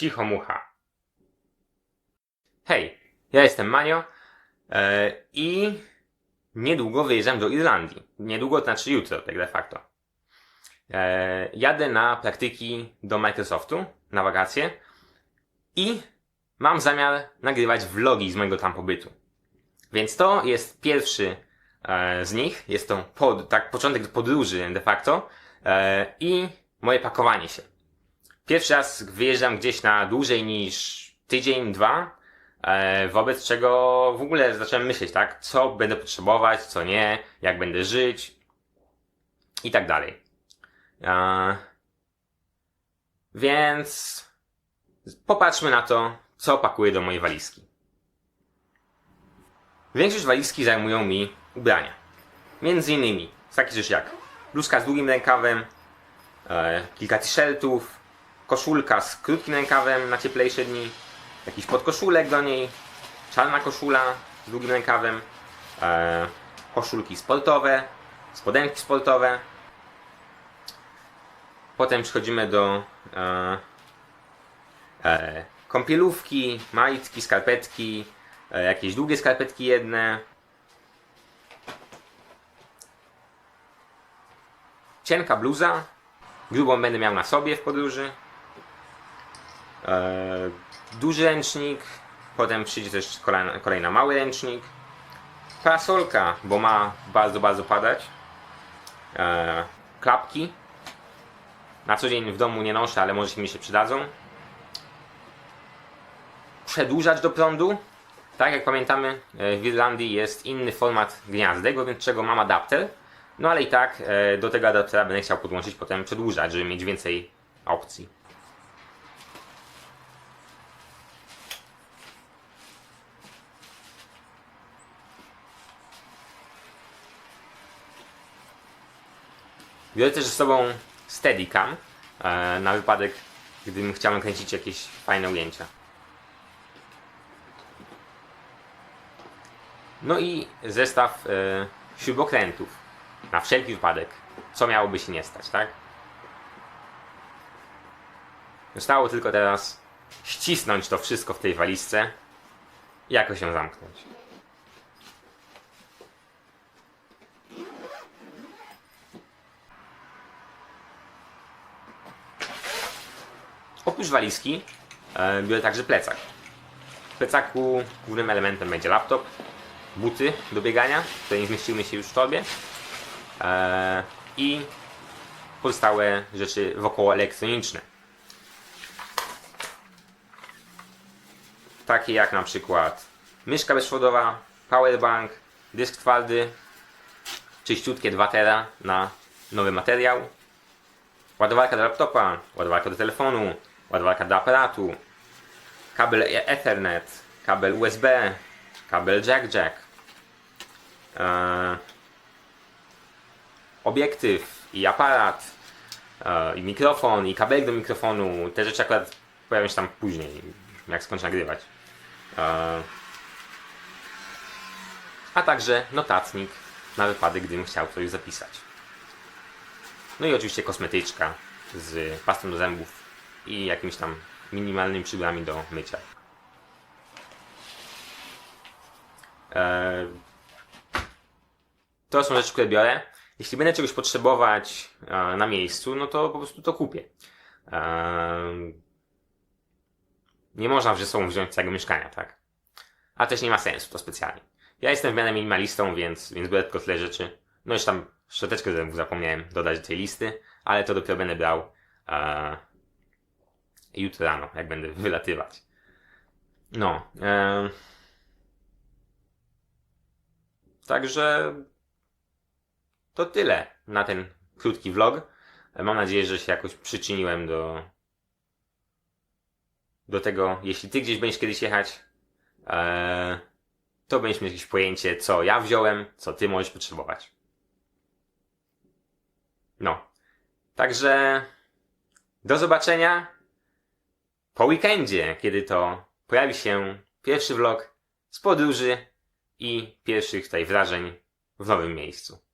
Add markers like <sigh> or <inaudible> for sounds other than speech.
Cicho mucha. Hej, ja jestem Manio e, i niedługo wyjeżdżam do Irlandii. Niedługo, to znaczy jutro, tak de facto. E, jadę na praktyki do Microsoftu na wakacje i mam zamiar nagrywać vlogi z mojego tam pobytu. Więc to jest pierwszy e, z nich. Jest to pod, tak, początek podróży de facto e, i moje pakowanie się. Pierwszy raz wyjeżdżam gdzieś na dłużej niż tydzień, dwa, e, wobec czego w ogóle zacząłem myśleć, tak, co będę potrzebować, co nie, jak będę żyć i tak dalej. E, więc popatrzmy na to, co pakuję do mojej walizki. Większość walizki zajmują mi ubrania. Między innymi takie rzeczy jak bluzka z długim rękawem, e, kilka t-shirtów, koszulka z krótkim rękawem na cieplejsze dni, jakiś podkoszulek do niej, czarna koszula z długim rękawem, e, koszulki sportowe, spodenki sportowe. Potem przechodzimy do e, e, kąpielówki, majtki, skarpetki, e, jakieś długie skarpetki jedne. Cienka bluza, grubą będę miał na sobie w podróży. E, duży ręcznik, potem przyjdzie też kolejna, mały ręcznik. Parasolka, bo ma bardzo, bardzo padać. E, klapki. Na co dzień w domu nie noszę, ale może mi się przydadzą. Przedłużacz do prądu. Tak jak pamiętamy, e, w Irlandii jest inny format gniazdek, wobec czego mam adapter. No ale i tak do tego adaptera będę chciał podłączyć potem przedłużać, żeby mieć więcej opcji. Biorę też ze sobą Steadicam e, na wypadek, gdybym chciał nakręcić jakieś fajne ujęcia. No i zestaw e, śrubokrętów na wszelki wypadek, co miałoby się nie stać, tak? Zostało tylko teraz ścisnąć to wszystko w tej walizce i jakoś ją zamknąć. Oprócz walizki e, biorę także plecak. W plecaku głównym elementem będzie laptop, buty do biegania, które nie zmieściły się już w torbie e, i pozostałe rzeczy wokoło elektroniczne. Takie jak na przykład myszka bezprzewodowa, powerbank, dysk twardy, czyściutkie 2 tera na nowy materiał, ładowarka do laptopa, ładowarka do telefonu, ładowarka do aparatu, kabel Ethernet, kabel USB, kabel jack-jack, e, obiektyw i aparat, e, i mikrofon, i kabel do mikrofonu. Te rzeczy akurat pojawią się tam później, jak skończę nagrywać. E, a także notatnik na wypadek, gdybym chciał coś zapisać. No i oczywiście kosmetyczka z pastą do zębów i jakimiś tam minimalnymi przybojami do mycia. Eee, to są rzeczy, które biorę. Jeśli będę czegoś potrzebować e, na miejscu, no to po prostu to kupię. Eee, nie można ze sobą wziąć całego mieszkania, tak? A też nie ma sensu to specjalnie. Ja jestem w miarę minimalistą, więc, więc biorę tylko tyle rzeczy. No już tam szczoteczkę zapomniałem dodać do tej listy, ale to dopiero będę brał e, jutro rano, jak będę <laughs> wylatywać. No. E, także to tyle na ten krótki vlog. Mam nadzieję, że się jakoś przyczyniłem do do tego, jeśli ty gdzieś będziesz kiedyś jechać, e, to będziesz mieć jakieś pojęcie, co ja wziąłem, co ty możesz potrzebować. No. Także do zobaczenia po weekendzie, kiedy to pojawi się pierwszy vlog z podróży i pierwszych tutaj wrażeń w nowym miejscu.